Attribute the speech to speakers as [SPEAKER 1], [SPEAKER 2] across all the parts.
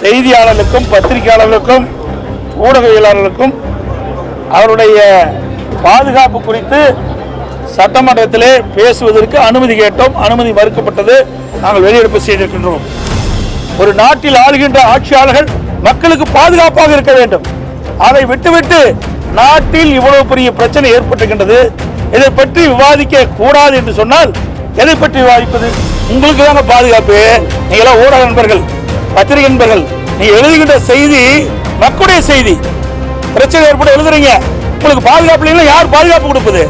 [SPEAKER 1] செய்தியாளர்களுக்கும் பத்திரிகையாளர்களுக்கும் ஊடகவியலாளர்களுக்கும் அவருடைய பாதுகாப்பு குறித்து சட்டமன்றத்திலே பேசுவதற்கு அனுமதி கேட்டோம். அனுமதி மறுக்கப்பட்டது நாங்கள் வெளியெடுப்பு செய்திருக்கின்றோம். ஒரு நாட்டில் ஆளுகின்ற ஆட்சியாளர்கள் மக்களுக்கு பாதுகாப்பாக இருக்க வேண்டும். அதை விட்டுவிட்டு நாட்டில் இவ்வளவு பெரிய பிரச்சனை ஏற்பட்டுகின்றது இதை பற்றி விவாதிக்க கூடாது என்று சொன்னால் எதை பற்றி விவாதிப்பது? உங்களுக்கு தாங்க பாதுகாப்பு. நீங்களாம் ஊடக நண்பர்கள். பத்திரிகை நண்பர்கள் நீ எழுதுகின்ற செய்தி மக்களுடைய செய்தி. பிரச்சனை ஏற்பட எழுதுறீங்க. உங்களுக்கு பாதுகாப்பு இல்லைன்னா யார் பாதுகாப்பு கொடுப்பது?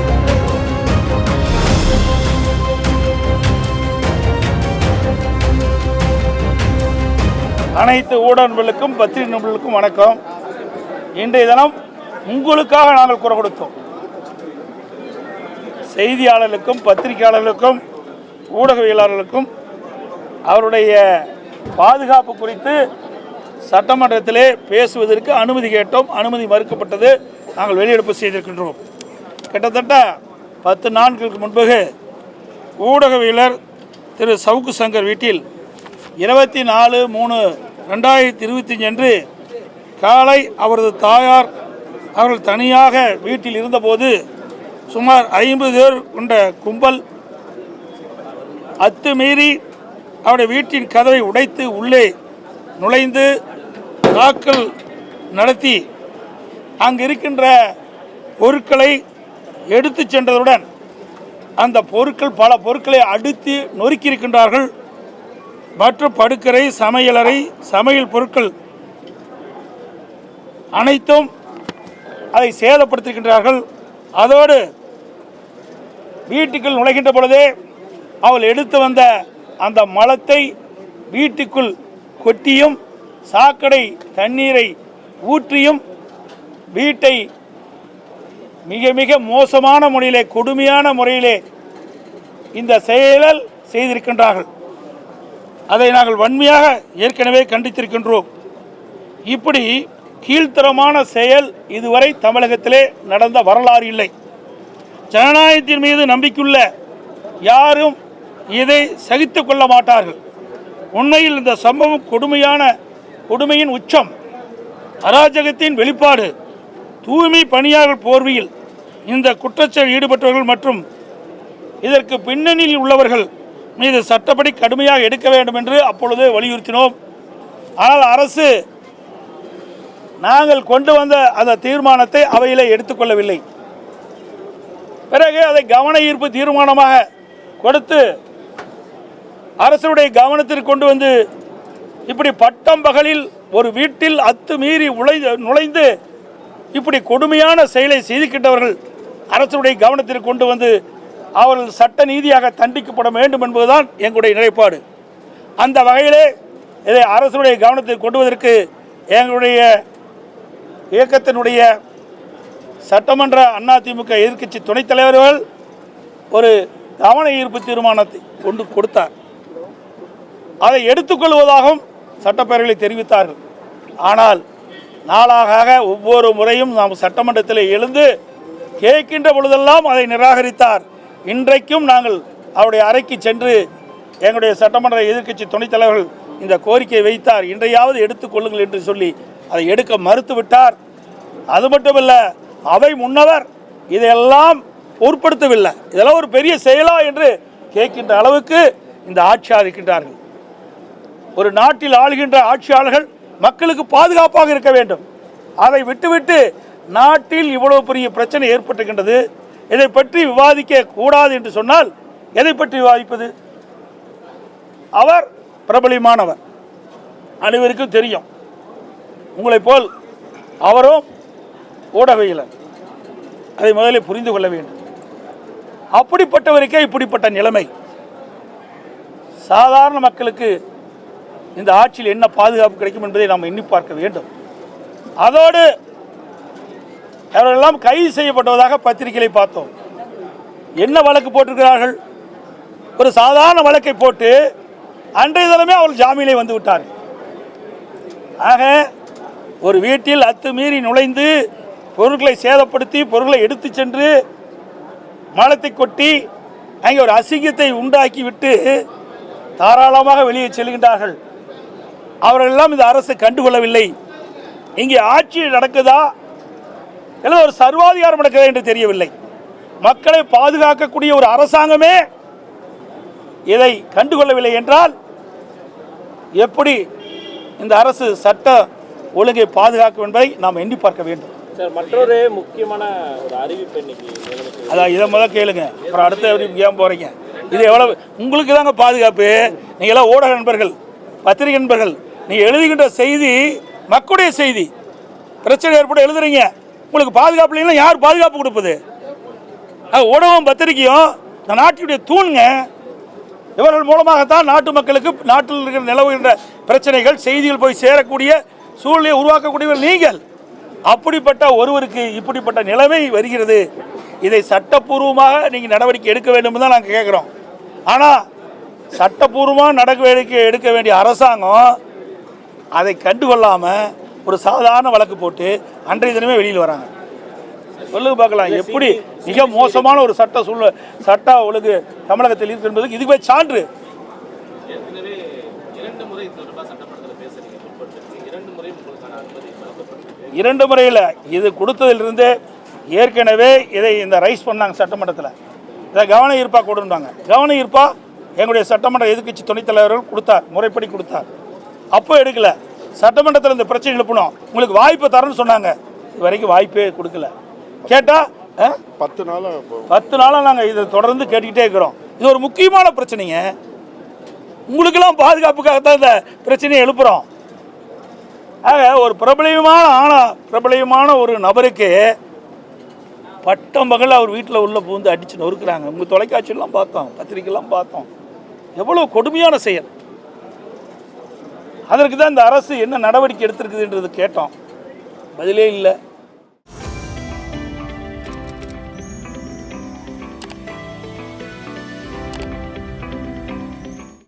[SPEAKER 1] அனைத்து ஊடகங்களுக்கும் பத்திரிகை நிபுணர்களுக்கும் வணக்கம். இன்றைய தினம் உங்களுக்காக நாங்கள் குரல் கொடுத்தோம். செய்தியாளர்களுக்கும் பத்திரிகையாளர்களுக்கும் ஊடகவியலாளர்களுக்கும் அவருடைய பாதுகாப்பு குறித்து சட்டமன்றத்திலே பேசுவதற்கு அனுமதி கேட்டோம். அனுமதி மறுக்கப்பட்டது. நாங்கள் வெளியெடுப்பு செய்திருக்கின்றோம். கிட்டத்தட்ட பத்து நாட்களுக்கு முன்பு ஊடகவியலர் திரு சவுக்கு சங்கர் வீட்டில் இருபத்தி நாலு மூணு ரெண்டாயிரத்தி இருபத்தஞ்சு அன்று காலை அவரது தாயார் அவர்கள் தனியாக வீட்டில் இருந்தபோது சுமார் ஐம்பது பேர் கொண்ட கும்பல் அத்துமீறி அவருடைய வீட்டின் கதவை உடைத்து உள்ளே நுழைந்து தாக்கல் நடத்தி அங்கு இருக்கின்ற பொருட்களை எடுத்து சென்றதுடன் அந்த பொருட்கள் பல பொருட்களை அடித்து நொறுக்கியிருக்கின்றார்கள். மற்றும் படுக்கரை சமையலறை சமையல் பொருட்கள் அனைத்தும் அதை சேதப்படுத்துகின்றார்கள் அதோடு வீட்டுக்குள் நுழைகின்ற பொழுதே அவள் எடுத்து வந்த அந்த மலத்தை வீட்டுக்குள் கொட்டியும் சாக்கடை தண்ணீரை ஊற்றியும் வீட்டை மிக மிக மோசமான முறையிலே கொடுமையான முறையிலே இந்த செயலல் செய்திருக்கின்றார்கள். அதை நாங்கள் வன்மையாக ஏற்கனவே கண்டித்திருக்கின்றோம். இப்படி கீழ்த்தரமான செயல் இதுவரை தமிழகத்திலே நடந்த வரலாறு இல்லை. ஜனநாயகத்தின் மீது நம்பிக்கையுள்ள யாரும் இதை சகித்து கொள்ள மாட்டார்கள். உண்மையில் இந்த சம்பவம் கொடுமையான கொடுமையின் உச்சம். அராஜகத்தின் வெளிப்பாடு தூய்மை பணியாளர் போர்வையில் இந்த குற்றச்செயல் ஈடுபட்டவர்கள் மற்றும் இதற்கு பின்னணியில் உள்ளவர்கள் மீது சட்டப்படி கடுமையாக எடுக்க வேண்டும் என்று அப்பொழுது வலியுறுத்தினோம். ஆனால் அரசு நாங்கள் கொண்டு வந்த அந்த தீர்மானத்தை அவையிலே எடுத்துக்கொள்ளவில்லை பிறகு அதை கவன ஈர்ப்பு தீர்மானமாக கொடுத்து அரசுடைய கவனத்திற்கு கொண்டு வந்து இப்படி பட்டம் பகலில் ஒரு வீட்டில் அத்துமீறி உழை நுழைந்து இப்படி கொடுமையான செயலை செய்துகின்றவர்கள் அரசுடைய கவனத்திற்கு கொண்டு வந்து அவர்கள் சட்ட நீதியாக தண்டிக்கப்பட வேண்டும் என்பதுதான் எங்களுடைய நிலைப்பாடு. அந்த வகையிலே இதை அரசுடைய கவனத்திற்கு கொண்டுவதற்கு எங்களுடைய இயக்கத்தினுடைய சட்டமன்ற அதிமுக எதிர்க்கட்சி துணைத் தலைவர்கள் ஒரு கவன ஈர்ப்பு தீர்மானத்தை கொண்டு கொடுத்தார். அதை எடுத்துக்கொள்வதாகவும் சட்டப்பேரவையில் தெரிவித்தார்கள். ஆனால் நாளாக ஒவ்வொரு முறையும் நாம் சட்டமன்றத்தில் எழுந்து கேட்கின்ற பொழுதெல்லாம் அதை நிராகரித்தார். இன்றைக்கும் நாங்கள் அவருடைய அறைக்கு சென்று எங்களுடைய சட்டமன்ற எதிர்க்கட்சி துணைத் தலைவர்கள் இந்த கோரிக்கையை வைத்தார். இன்றையாவது எடுத்துக்கொள்ளுங்கள் என்று சொல்லி அதை எடுக்க மறுத்துவிட்டார் அது மட்டுமல்ல அவை முன்னவர் இதையெல்லாம் பொருட்படுத்தவில்லை. இதெல்லாம் ஒரு பெரிய செயலா என்று கேட்கின்ற அளவுக்கு இந்த ஆட்சியாளர் இருக்கின்றார்கள் ஒரு நாட்டில் ஆளுகின்ற ஆட்சியாளர்கள் மக்களுக்கு பாதுகாப்பாக இருக்க வேண்டும். அதை விட்டுவிட்டு நாட்டில் இவ்வளவு பெரிய பிரச்சனை ஏற்பட்டுகின்றது இதை பற்றி விவாதிக்க கூடாது என்று சொன்னால் எதை பற்றி விவாதிப்பது? அவர் பிரபலியமானவர் அனைவருக்கும் தெரியும். உங்களைப் போல் அவரும் ஊடகவியலர். அதை முதலில் புரிந்து கொள்ள வேண்டும். அப்படிப்பட்டவருக்கே இப்படிப்பட்ட நிலைமை. சாதாரண மக்களுக்கு இந்த ஆட்சியில் என்ன பாதுகாப்பு கிடைக்கும் என்பதை நாம் எண்ணி பார்க்க வேண்டும். அதோடு அவர்களெல்லாம் கைது செய்யப்பட்டதாக பத்திரிகைகளை பார்த்தோம். என்ன வழக்கு போட்டிருக்கிறார்கள்? ஒரு சாதாரண வழக்கை போட்டு அன்றைய தினமே அவர்கள் ஜாமீனை வந்து விட்டார்கள். ஆக ஒரு வீட்டில் அத்துமீறி நுழைந்து பொருட்களை சேதப்படுத்தி பொருட்களை எடுத்து சென்று மலத்தை கொட்டி அங்கே ஒரு அசிங்கத்தை உண்டாக்கி விட்டு தாராளமாக வெளியே செல்கின்றார்கள். அவர்கள் எல்லாம் இந்த அரசு கண்டுகொள்ளவில்லை. இங்கே ஆட்சி நடக்குதா? இல்லை ஒரு சர்வாதிகாரம் நடக்குதா என்று தெரியவில்லை. மக்களை பாதுகாக்கக்கூடிய ஒரு அரசாங்கமே இதை கண்டுகொள்ளவில்லை என்றால் எப்படி இந்த அரசு சட்ட ஒழுங்கை பாதுகாக்கும் என்பதை நாம் எண்ணி பார்க்க வேண்டும்.
[SPEAKER 2] மற்றொரு முக்கியமான ஒரு அறிவிப்பு இன்னைக்கு முதலமைச்சர்
[SPEAKER 1] அதான் இதை முதல்ல கேளுங்க. அப்புறம் அடுத்த அறிவிப்பு ஏன் போகிறீங்க இது எவ்வளவு உங்களுக்கு தாங்க பாதுகாப்பு. நீங்கள் எல்லாம் ஊடக நண்பர்கள் பத்திரிகை நண்பர்கள். நீங்கள் எழுதுகின்ற செய்தி மக்களுடைய செய்தி. பிரச்சனை ஏற்பட எழுதுறீங்க. உங்களுக்கு பாதுகாப்பு இல்லைன்னா யார் பாதுகாப்பு கொடுப்பது? அது பத்திரிகையும் இந்த நாட்டினுடைய தூண்ங்க. இவர்கள் மூலமாகத்தான் நாட்டு மக்களுக்கு நாட்டில் இருக்கிற நிலவுகின்ற பிரச்சனைகள் செய்திகள் போய் சேரக்கூடிய சூழ்நிலையை உருவாக்கக்கூடியவர் நீங்கள். அப்படிப்பட்ட ஒருவருக்கு இப்படிப்பட்ட நிலைமை வருகிறது. இதை சட்டப்பூர்வமாக நீங்கள் நடவடிக்கை எடுக்க வேண்டும் தான் நாங்கள் கேட்குறோம் ஆனால் சட்டப்பூர்வமாக நடவடிக்கை எடுக்க வேண்டிய அரசாங்கம் அதை கண்டுகொள்ளாமல் ஒரு சாதாரண வழக்கு போட்டு அன்றைய தினமே வெளியில் வராங்க. சொல்லுங்க பார்க்கலாம் எப்படி மிக மோசமான ஒரு சட்ட சூழ்நிலை சட்ட ஒழுங்கு தமிழகத்தில் இருக்கு என்பதுக்கு இதுவே சான்று. இரண்டு முறையில் இது கொடுத்ததிலிருந்து ஏற்கனவே இதை இந்த ரைஸ் பண்ணாங்க சட்டமன்றத்தில். இதை கவன ஈர்ப்பாக கொடுத்தாங்க கவன ஈர்ப்பா எங்களுடைய சட்டமன்ற எதிர்க்கட்சி துணைத் தலைவர்கள் கொடுத்தார் முறைப்படி கொடுத்தார். அப்போ எடுக்கல. சட்டமன்றத்தில் இந்த பிரச்சனை எழுப்பணும் உங்களுக்கு வாய்ப்பு தரேன்னு சொன்னாங்க. இது வரைக்கும் வாய்ப்பே கொடுக்கல. கேட்டால்
[SPEAKER 3] பத்து நாளா இப்போ
[SPEAKER 1] பத்து நாளாக நாங்கள் இதை தொடர்ந்து கேட்டுக்கிட்டே இருக்கிறோம். இது ஒரு முக்கியமான பிரச்சனைங்க. உங்களுக்கெல்லாம் பாதுகாப்புக்காகத்தான் இந்த பிரச்சனையை எழுப்புகிறோம் ஆக ஒரு பிரபலியமான ஆனா பிரபலியமான ஒரு நபருக்கு பட்டம் பகல் அவர் வீட்டில் உள்ள பூந்து அடித்து நொறுக்குறாங்க. உங்கள் தொலைக்காட்சியெல்லாம் பார்த்தோம் பத்திரிக்கைலாம் பார்த்தோம். எவ்வளோ கொடுமையான செயல். அதற்கு தான் இந்த அரசு என்ன நடவடிக்கை எடுத்திருக்குதுன்றது கேட்டோம். பதிலே இல்லை.